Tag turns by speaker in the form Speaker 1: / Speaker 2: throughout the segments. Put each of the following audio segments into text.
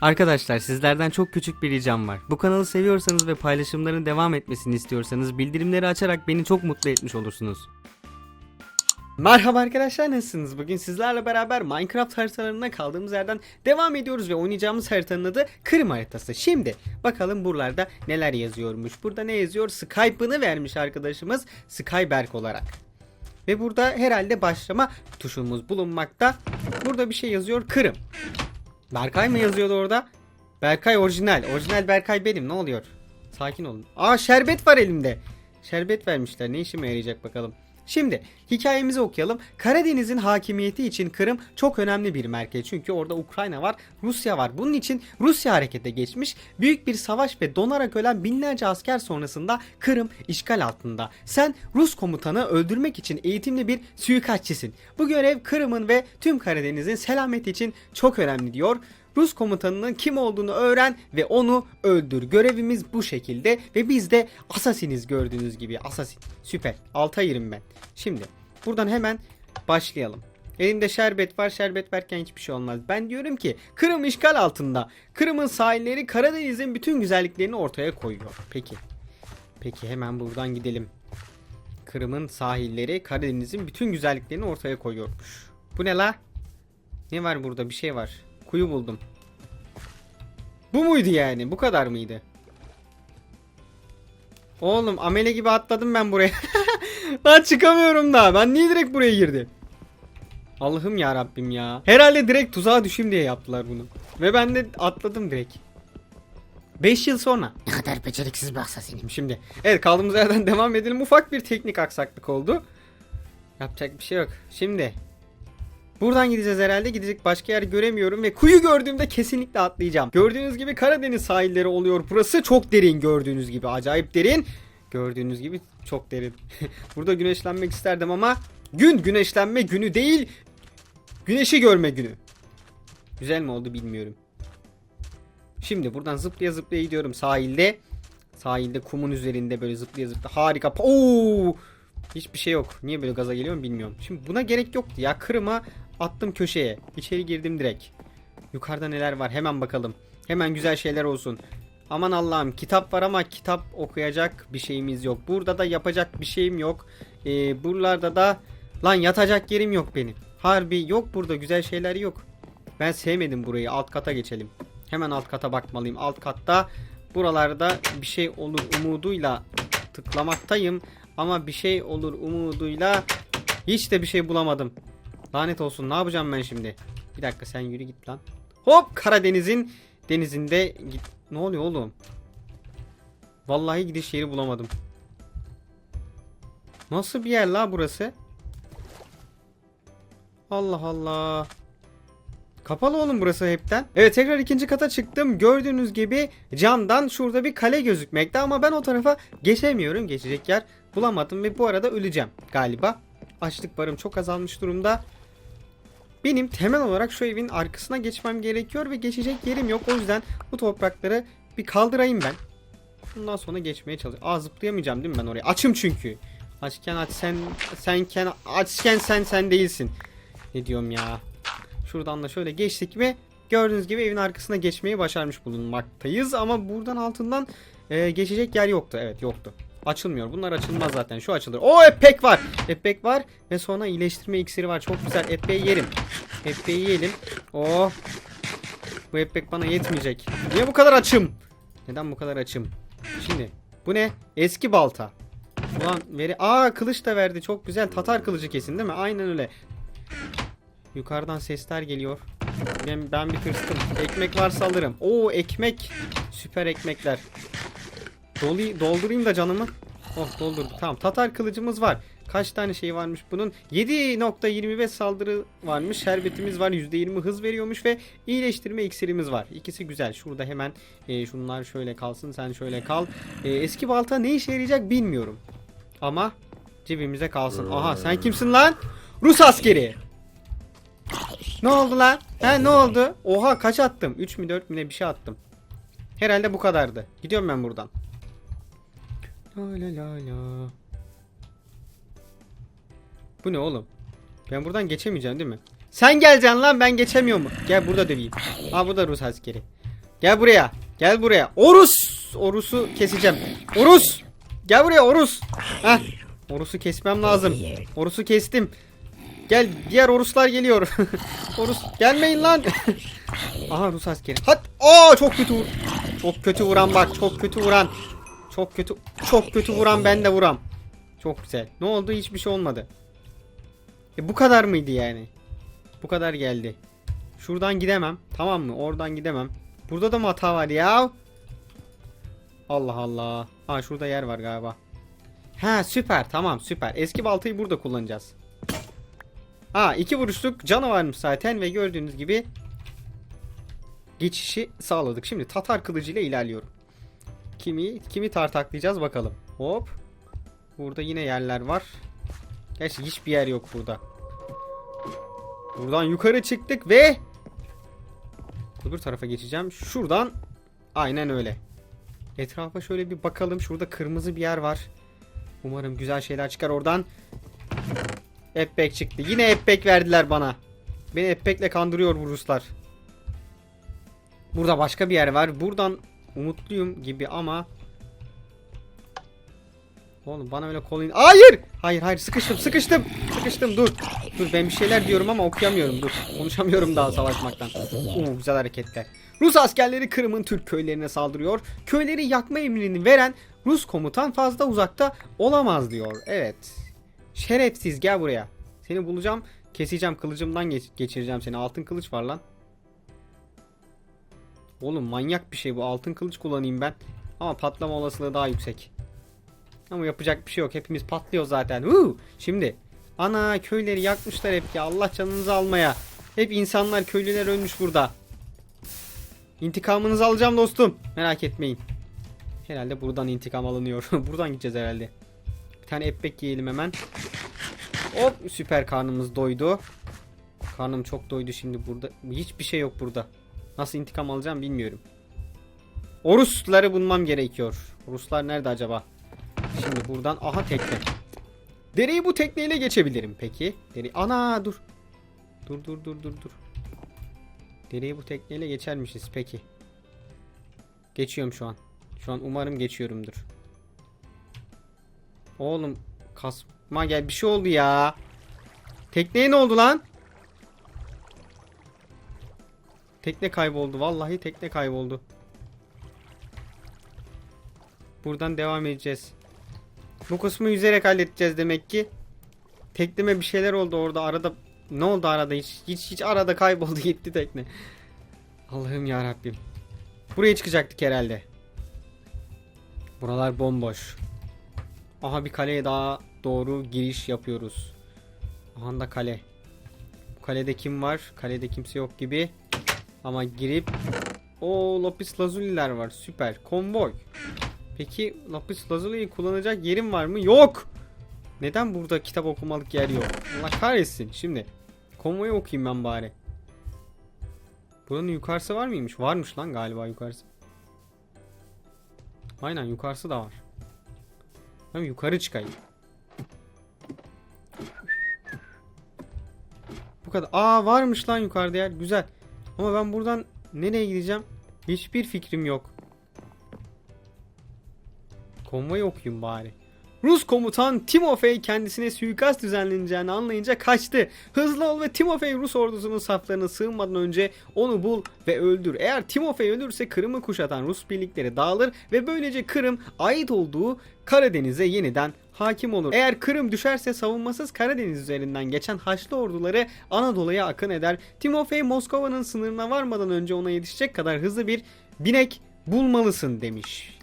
Speaker 1: Arkadaşlar sizlerden çok küçük bir ricam var. Bu kanalı seviyorsanız ve paylaşımların devam etmesini istiyorsanız bildirimleri açarak beni çok mutlu etmiş olursunuz. Merhaba arkadaşlar nasılsınız? Bugün sizlerle beraber Minecraft haritalarına kaldığımız yerden devam ediyoruz ve oynayacağımız haritanın adı Kırım haritası. Şimdi bakalım buralarda neler yazıyormuş. Burada ne yazıyor? Skype'ını vermiş arkadaşımız Skyberk olarak. Ve burada herhalde başlama tuşumuz bulunmakta. Burada bir şey yazıyor Kırım. Berkay mı yazıyordu orada? Berkay orijinal. Orijinal Berkay benim. Ne oluyor? Sakin olun. Aa şerbet var elimde. Şerbet vermişler. Ne işime yarayacak bakalım. Şimdi hikayemizi okuyalım. Karadeniz'in hakimiyeti için Kırım çok önemli bir merkez. Çünkü orada Ukrayna var, Rusya var. Bunun için Rusya harekete geçmiş. Büyük bir savaş ve donarak ölen binlerce asker sonrasında Kırım işgal altında. Sen Rus komutanı öldürmek için eğitimli bir suikastçisin. Bu görev Kırım'ın ve tüm Karadeniz'in selameti için çok önemli diyor. Rus komutanının kim olduğunu öğren ve onu öldür. Görevimiz bu şekilde ve biz de asasiniz gördüğünüz gibi. Asasin. Süper. Alta yerim ben. Şimdi buradan hemen başlayalım. Elimde şerbet var. Şerbet verken hiçbir şey olmaz. Ben diyorum ki Kırım işgal altında. Kırım'ın sahilleri Karadeniz'in bütün güzelliklerini ortaya koyuyor. Peki. Peki hemen buradan gidelim. Kırım'ın sahilleri Karadeniz'in bütün güzelliklerini ortaya koyuyormuş. Bu ne la? Ne var burada? Bir şey var. Kuyu buldum. Bu muydu yani? Bu kadar mıydı? Oğlum amele gibi atladım ben buraya. Lan çıkamıyorum da. Ben niye direkt buraya girdim? Allah'ım ya Rabbim ya. Herhalde direkt tuzağa düşeyim diye yaptılar bunu. Ve ben de atladım direkt. 5 yıl sonra. Ne kadar beceriksiz bir asasinim şimdi. Evet kaldığımız yerden devam edelim. Ufak bir teknik aksaklık oldu. Yapacak bir şey yok. Şimdi Buradan gideceğiz herhalde. Gidecek başka yer göremiyorum ve kuyu gördüğümde kesinlikle atlayacağım. Gördüğünüz gibi Karadeniz sahilleri oluyor. Burası çok derin gördüğünüz gibi. Acayip derin. Gördüğünüz gibi çok derin. Burada güneşlenmek isterdim ama gün güneşlenme günü değil. Güneşi görme günü. Güzel mi oldu bilmiyorum. Şimdi buradan zıplaya zıplaya gidiyorum sahilde. Sahilde kumun üzerinde böyle zıplaya zıplaya harika. Oo! Hiçbir şey yok. Niye böyle gaza geliyorum bilmiyorum. Şimdi buna gerek yoktu ya. Kırıma attım köşeye. İçeri girdim direkt. Yukarıda neler var hemen bakalım. Hemen güzel şeyler olsun. Aman Allah'ım kitap var ama kitap okuyacak bir şeyimiz yok. Burada da yapacak bir şeyim yok. Ee, buralarda da lan yatacak yerim yok benim. Harbi yok burada güzel şeyler yok. Ben sevmedim burayı. Alt kata geçelim. Hemen alt kata bakmalıyım. Alt katta buralarda bir şey olur umuduyla tıklamaktayım. Ama bir şey olur umuduyla hiç de bir şey bulamadım. Lanet olsun ne yapacağım ben şimdi? Bir dakika sen yürü git lan. Hop Karadeniz'in denizinde git. Ne oluyor oğlum? Vallahi gidiş yeri bulamadım. Nasıl bir yer la burası? Allah Allah. Kapalı oğlum burası hepten. Evet tekrar ikinci kata çıktım. Gördüğünüz gibi camdan şurada bir kale gözükmekte ama ben o tarafa geçemiyorum. Geçecek yer bulamadım ve bu arada öleceğim galiba. Açlık barım çok azalmış durumda. Benim temel olarak şu evin arkasına geçmem gerekiyor ve geçecek yerim yok. O yüzden bu toprakları bir kaldırayım ben. Bundan sonra geçmeye çalışacağım. Aa zıplayamayacağım değil mi ben oraya? Açım çünkü. Açken aç sen senken açken sen sen değilsin. Ne diyorum ya? Şuradan da şöyle geçtik mi gördüğünüz gibi evin arkasına geçmeyi başarmış bulunmaktayız. Ama buradan altından e, geçecek yer yoktu. Evet yoktu. Açılmıyor. Bunlar açılmaz zaten. Şu açılır. O epek var. Epek var. Ve sonra iyileştirme iksiri var. Çok güzel. Epeği yerim. Epeği yiyelim. Oh. Bu epek bana yetmeyecek. Niye bu kadar açım? Neden bu kadar açım? Şimdi bu ne? Eski balta. Ulan veri... Aa kılıç da verdi. Çok güzel. Tatar kılıcı kesin değil mi? Aynen öyle. Yukarıdan sesler geliyor. Ben, ben bir tırstım. Ekmek varsa alırım. Oo ekmek. Süper ekmekler. Dolu, doldurayım da canımı. Oh doldurdu. Tamam. Tatar kılıcımız var. Kaç tane şey varmış bunun? 7.25 saldırı varmış. Şerbetimiz var. %20 hız veriyormuş ve iyileştirme iksirimiz var. İkisi güzel. Şurada hemen e, şunlar şöyle kalsın. Sen şöyle kal. E, eski balta ne işe yarayacak bilmiyorum. Ama cebimize kalsın. Aha sen kimsin lan? Rus askeri. Ne oldu lan? He ne oldu? Oha kaç attım? 3 mü 4 mü ne bir şey attım. Herhalde bu kadardı. Gidiyorum ben buradan. La la la la. Bu ne oğlum? Ben buradan geçemeyeceğim değil mi? Sen geleceksin lan ben geçemiyor mu? Gel burada döveyim. Ha bu da Rus askeri. Gel buraya. Gel buraya. Orus. Orus'u keseceğim. Orus. Gel buraya Orus. Heh. Orus'u kesmem lazım. Orus'u kestim. Gel diğer Oruslar geliyor. Orus gelmeyin lan. Aha Rus askeri. Hat. Aa çok kötü vur. Çok kötü vuran bak. Çok kötü vuran. Çok kötü. Çok kötü vuran ben de vuram. Çok güzel. Ne oldu? Hiçbir şey olmadı. E bu kadar mıydı yani? Bu kadar geldi. Şuradan gidemem. Tamam mı? Oradan gidemem. Burada da mı hata var ya? Allah Allah. Ha şurada yer var galiba. Ha süper tamam süper. Eski baltayı burada kullanacağız. Ha iki vuruşluk canavarmış zaten ve gördüğünüz gibi geçişi sağladık. Şimdi Tatar kılıcıyla ilerliyorum. Kimi kimi tartaklayacağız bakalım. Hop. Burada yine yerler var. Gerçi hiçbir yer yok burada. Buradan yukarı çıktık ve öbür tarafa geçeceğim. Şuradan aynen öyle. Etrafa şöyle bir bakalım. Şurada kırmızı bir yer var. Umarım güzel şeyler çıkar oradan. Epbek çıktı. Yine epbek verdiler bana. Beni epbekle kandırıyor bu Ruslar. Burada başka bir yer var. Buradan umutluyum gibi ama Oğlum bana öyle kolay... Hayır! Hayır hayır sıkıştım sıkıştım. Sıkıştım dur. Dur ben bir şeyler diyorum ama okuyamıyorum dur. Konuşamıyorum daha savaşmaktan. Oo güzel hareketler. Rus askerleri Kırım'ın Türk köylerine saldırıyor. Köyleri yakma emrini veren Rus komutan fazla uzakta olamaz diyor. Evet. Şerefsiz gel buraya. Seni bulacağım. Keseceğim kılıcımdan geç- geçireceğim seni. Altın kılıç var lan. Oğlum manyak bir şey bu. Altın kılıç kullanayım ben. Ama patlama olasılığı daha yüksek. Ama yapacak bir şey yok. Hepimiz patlıyor zaten. Huu! Şimdi ana köyleri yakmışlar hep ya. Allah canınızı almaya. Hep insanlar köylüler ölmüş burada. İntikamınızı alacağım dostum. Merak etmeyin. Herhalde buradan intikam alınıyor. buradan gideceğiz herhalde. Bir tane ekmek yiyelim hemen. Hop süper karnımız doydu. Karnım çok doydu şimdi burada. Hiçbir şey yok burada. Nasıl intikam alacağım bilmiyorum. O Rusları bulmam gerekiyor. Ruslar nerede acaba? Şimdi buradan aha tekne. Dereyi bu tekneyle geçebilirim peki. Dere ana dur. Dur dur dur dur dur. Dereyi bu tekneyle geçermişiz peki. Geçiyorum şu an. Şu an umarım geçiyorumdur. Oğlum kasma gel bir şey oldu ya. Tekneye ne oldu lan? Tekne kayboldu. Vallahi tekne kayboldu. Buradan devam edeceğiz. Bu kısmı yüzerek halledeceğiz demek ki. Tekneme bir şeyler oldu orada arada. Ne oldu arada hiç hiç hiç arada kayboldu gitti tekne. Allah'ım ya Rabbim. Buraya çıkacaktık herhalde. Buralar bomboş. Aha bir kaleye daha doğru giriş yapıyoruz. Aha da kale. Bu kalede kim var? Kalede kimse yok gibi. Ama girip o lapis lazuliler var. Süper. Konvoy. Peki lapis lazuliyi kullanacak yerim var mı? Yok. Neden burada kitap okumalık yer yok? Allah kahretsin. Şimdi konvoyu okuyayım ben bari. Buranın yukarısı var mıymış? Varmış lan galiba yukarısı. Aynen yukarısı da var. Ben yukarı çıkayım. Bu kadar. Aa varmış lan yukarıda yer. Güzel. Ama ben buradan nereye gideceğim? Hiçbir fikrim yok. Konvoyu okuyayım bari. Rus komutan Timofey kendisine suikast düzenleneceğini anlayınca kaçtı. Hızlı ol ve Timofey Rus ordusunun saflarına sığınmadan önce onu bul ve öldür. Eğer Timofey ölürse Kırım'ı kuşatan Rus birlikleri dağılır ve böylece Kırım ait olduğu Karadeniz'e yeniden hakim olur. Eğer Kırım düşerse savunmasız Karadeniz üzerinden geçen Haçlı orduları Anadolu'ya akın eder. Timofey Moskova'nın sınırına varmadan önce ona yetişecek kadar hızlı bir binek bulmalısın demiş.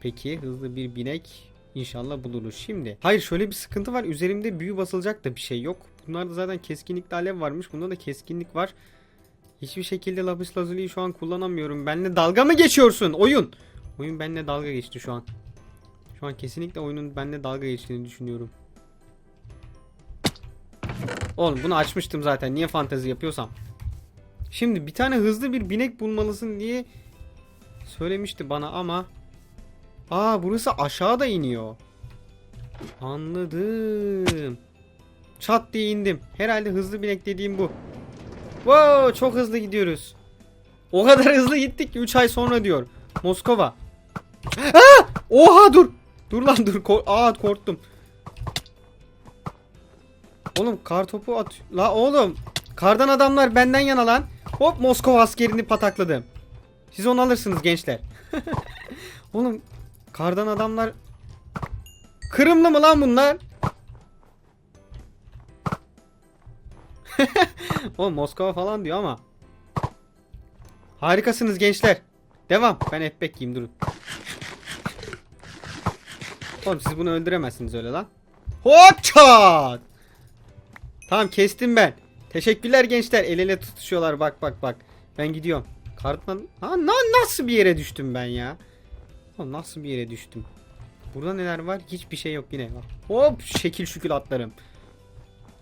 Speaker 1: Peki hızlı bir binek inşallah buluruz. Şimdi hayır şöyle bir sıkıntı var. Üzerimde büyü basılacak da bir şey yok. Bunlarda zaten keskinlikli alev varmış. Bunda da keskinlik var. Hiçbir şekilde lapis lazuliyi şu an kullanamıyorum. Benle dalga mı geçiyorsun oyun? Oyun benimle dalga geçti şu an. Şu an kesinlikle oyunun benimle dalga geçtiğini düşünüyorum. Oğlum bunu açmıştım zaten. Niye fantezi yapıyorsam. Şimdi bir tane hızlı bir binek bulmalısın diye söylemişti bana ama Aa burası aşağıda iniyor. Anladım. Çat diye indim. Herhalde hızlı binek dediğim bu. Wow çok hızlı gidiyoruz. O kadar hızlı gittik ki 3 ay sonra diyor. Moskova. Aa! Oha dur. Dur lan dur. Ko- Aa korktum. Oğlum kar topu at. La oğlum. Kardan adamlar benden yana lan. Hop Moskova askerini patakladım. Siz onu alırsınız gençler. oğlum kardan adamlar Kırımlı mı lan bunlar? Oğlum Moskova falan diyor ama. Harikasınız gençler. Devam. Ben etbek yiyeyim durun. Oğlum siz bunu öldüremezsiniz öyle lan. Hop. Tamam kestim ben. Teşekkürler gençler. El ele tutuşuyorlar bak bak bak. Ben gidiyorum. Kartman... Ha na- nasıl bir yere düştüm ben ya? Oğlum nasıl bir yere düştüm? Burada neler var? Hiçbir şey yok yine. Hop şekil şükül atlarım.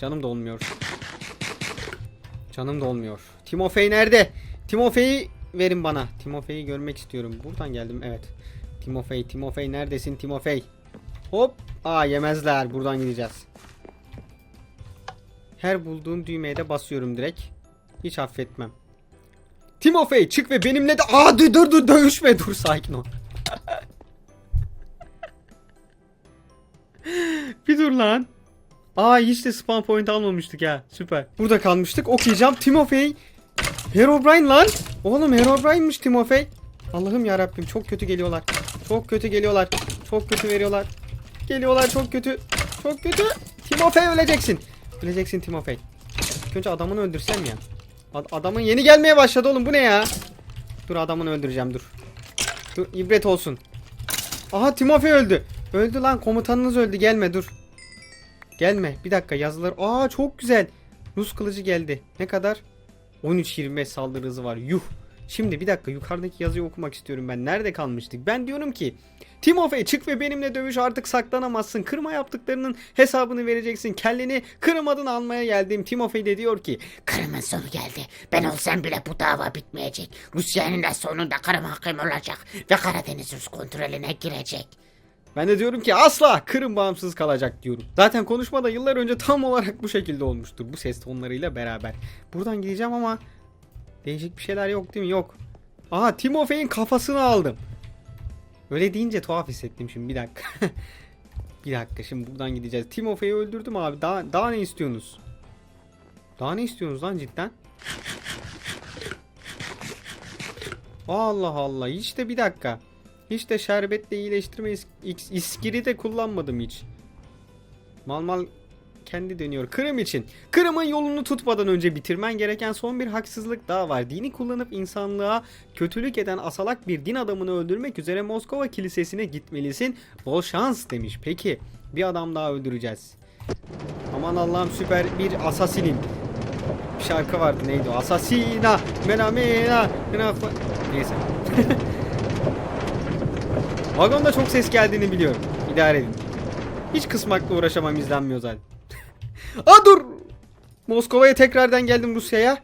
Speaker 1: Canım da olmuyor. Canım da olmuyor. Timofey nerede? Timofey'i verin bana. Timofey'i görmek istiyorum. Buradan geldim evet. Timofey, Timofey neredesin Timofey? Hop. Aa yemezler. Buradan gideceğiz. Her bulduğum düğmeye de basıyorum direkt. Hiç affetmem. Timofey çık ve benimle de... Aa dur dur dur dövüşme dur sakin ol. Bir dur lan. Aa hiç de spawn point almamıştık ya. Süper. Burada kalmıştık. Okuyacağım. Timofey. Herobrine lan. Oğlum Herobrine'miş Timofey. Allah'ım ya Rabbim çok kötü geliyorlar. Çok kötü geliyorlar. Çok kötü veriyorlar. Geliyorlar çok kötü. Çok kötü. Timofey öleceksin. Öleceksin Timofey. Önce adamını öldürsem ya. Ad- adamın yeni gelmeye başladı oğlum bu ne ya? Dur adamını öldüreceğim dur. Dur ibret olsun. Aha Timofey öldü. Öldü lan komutanınız öldü gelme dur. Gelme bir dakika yazılar. Aa çok güzel. Rus kılıcı geldi. Ne kadar? 13-25 saldırı hızı var. Yuh. Şimdi bir dakika yukarıdaki yazıyı okumak istiyorum ben. Nerede kalmıştık? Ben diyorum ki Timofey çık ve benimle dövüş artık saklanamazsın. Kırma yaptıklarının hesabını vereceksin. Kelleni Kırım adını almaya geldim. Timofey de diyor ki
Speaker 2: Kırım'ın sonu geldi. Ben olsam bile bu dava bitmeyecek. Rusya'nın da sonunda Kırım hakim olacak ve Karadeniz Rus kontrolüne girecek.
Speaker 1: Ben de diyorum ki asla Kırım bağımsız kalacak diyorum. Zaten konuşmada yıllar önce tam olarak bu şekilde olmuştur. Bu ses tonlarıyla beraber. Buradan gideceğim ama değişik bir şeyler yok değil mi? Yok. Aha Timofey'in kafasını aldım. Öyle deyince tuhaf hissettim şimdi bir dakika. bir dakika şimdi buradan gideceğiz. Timofey'i öldürdüm abi. Daha, daha ne istiyorsunuz? Daha ne istiyorsunuz lan cidden? Allah Allah. Hiç de bir dakika. Hiç de şerbetle iyileştirme is- is- iskiri de kullanmadım hiç. Mal mal kendi dönüyor. Kırım için. Kırım'ın yolunu tutmadan önce bitirmen gereken son bir haksızlık daha var. Dini kullanıp insanlığa kötülük eden asalak bir din adamını öldürmek üzere Moskova kilisesine gitmelisin. Bol şans demiş. Peki bir adam daha öldüreceğiz. Aman Allah'ım süper bir asasinim. Bir şarkı vardı neydi o? Asasina, mena mena, mena Neyse. Vagonda çok ses geldiğini biliyorum. İdare edin. Hiç kısmakla uğraşamam izlenmiyor zaten. Aa dur! Moskova'ya tekrardan geldim Rusya'ya.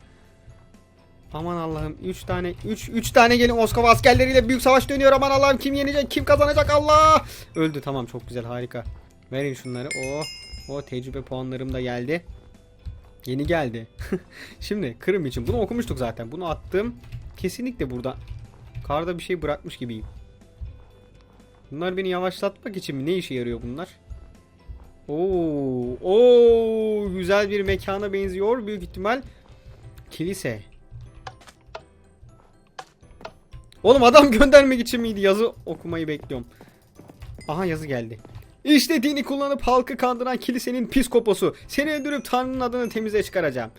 Speaker 1: Aman Allah'ım 3 tane 3 3 tane gelin Moskova askerleriyle büyük savaş dönüyor. Aman Allah'ım kim yenecek? Kim kazanacak? Allah! Öldü tamam çok güzel harika. Verin şunları. Oh. O tecrübe puanlarım da geldi. Yeni geldi. Şimdi Kırım için bunu okumuştuk zaten. Bunu attım. Kesinlikle burada karda bir şey bırakmış gibiyim. Bunlar beni yavaşlatmak için mi? Ne işe yarıyor bunlar? Oo, oo, güzel bir mekana benziyor büyük ihtimal. Kilise. Oğlum adam göndermek için miydi? Yazı okumayı bekliyorum. Aha yazı geldi. İşte dini kullanıp halkı kandıran kilisenin piskoposu. Seni öldürüp Tanrı'nın adını temize çıkaracağım.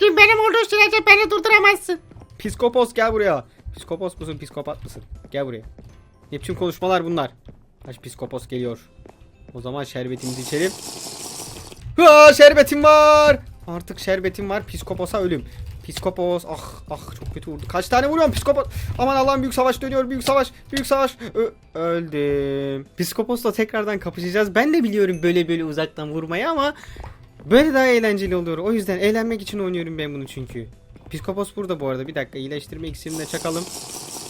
Speaker 2: Dün benim olduğu sürece beni durduramazsın.
Speaker 1: Psikopos gel buraya. Psikopos musun psikopat mısın? Gel buraya. Ne biçim konuşmalar bunlar? Kaç psikopos geliyor. O zaman şerbetimizi içelim. Ha şerbetim var. Artık şerbetim var. Psikoposa ölüm. Psikopos. Ah ah çok kötü vurdu. Kaç tane vuruyorum psikopos. Aman Allah'ım büyük savaş dönüyor. Büyük savaş. Büyük savaş. Ö- öldüm. Psikoposla tekrardan kapışacağız. Ben de biliyorum böyle böyle uzaktan vurmayı ama böyle daha eğlenceli oluyor. O yüzden eğlenmek için oynuyorum ben bunu çünkü. Psikopos burada bu arada. Bir dakika iyileştirme iksirini de çakalım.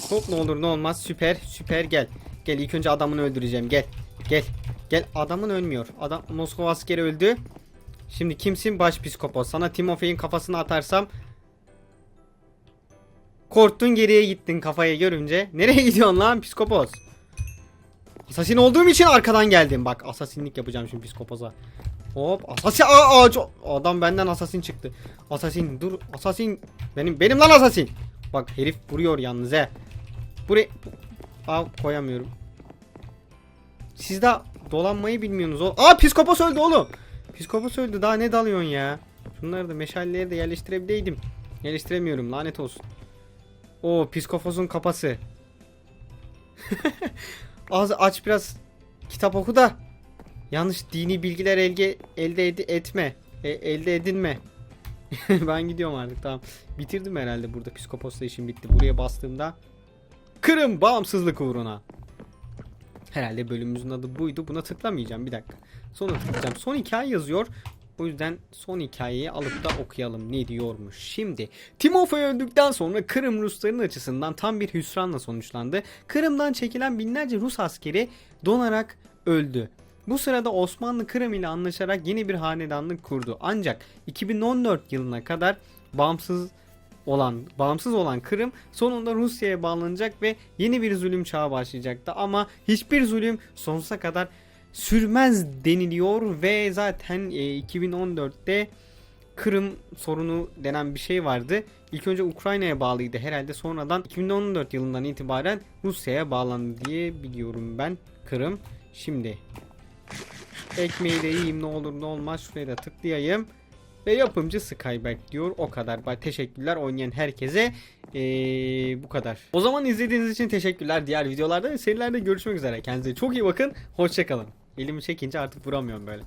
Speaker 1: Hop ne olur ne olmaz. Süper süper gel. Gel ilk önce adamını öldüreceğim. Gel. Gel. Gel adamın ölmüyor. Adam Moskova askeri öldü. Şimdi kimsin baş psikopos? Sana Timofey'in kafasını atarsam Korktun geriye gittin kafayı görünce. Nereye gidiyorsun lan psikopos? Asasin olduğum için arkadan geldim. Bak asasinlik yapacağım şimdi psikopoza. Hop asasin aa, aa, adam benden asasin çıktı. Asasin dur asasin benim benim lan asasin. Bak herif vuruyor yalnız he. Buraya Aa koyamıyorum. Siz de dolanmayı bilmiyorsunuz. o- Aa psikopos öldü oğlum. Psikopos öldü daha ne dalıyorsun ya? Şunları da meşalleri de yerleştirebileydim. Yerleştiremiyorum lanet olsun. O psikoposun kapası. Az aç biraz kitap oku da yanlış dini bilgiler elde elde ed- etme. E- elde edinme. ben gidiyorum artık tamam. Bitirdim herhalde burada psikoposla işim bitti. Buraya bastığımda Kırım bağımsızlık uğruna. Herhalde bölümümüzün adı buydu. Buna tıklamayacağım bir dakika. Sonra tıklayacağım. Son hikaye yazıyor. O yüzden son hikayeyi alıp da okuyalım ne diyormuş. Şimdi Timofey öldükten sonra Kırım Rusların açısından tam bir hüsranla sonuçlandı. Kırım'dan çekilen binlerce Rus askeri donarak öldü. Bu sırada Osmanlı Kırım ile anlaşarak yeni bir hanedanlık kurdu. Ancak 2014 yılına kadar bağımsız olan bağımsız olan Kırım sonunda Rusya'ya bağlanacak ve yeni bir zulüm çağı başlayacaktı ama hiçbir zulüm sonsuza kadar sürmez deniliyor ve zaten e, 2014'te Kırım sorunu denen bir şey vardı. İlk önce Ukrayna'ya bağlıydı herhalde sonradan 2014 yılından itibaren Rusya'ya bağlandı diye biliyorum ben Kırım. Şimdi ekmeği de yiyeyim ne olur ne olmaz şuraya da tıklayayım. Ve yapımcı Skyback diyor. O kadar. Teşekkürler oynayan herkese. Ee, bu kadar. O zaman izlediğiniz için teşekkürler. Diğer videolarda ve serilerde görüşmek üzere. Kendinize çok iyi bakın. Hoşçakalın. Elimi çekince artık vuramıyorum böyle.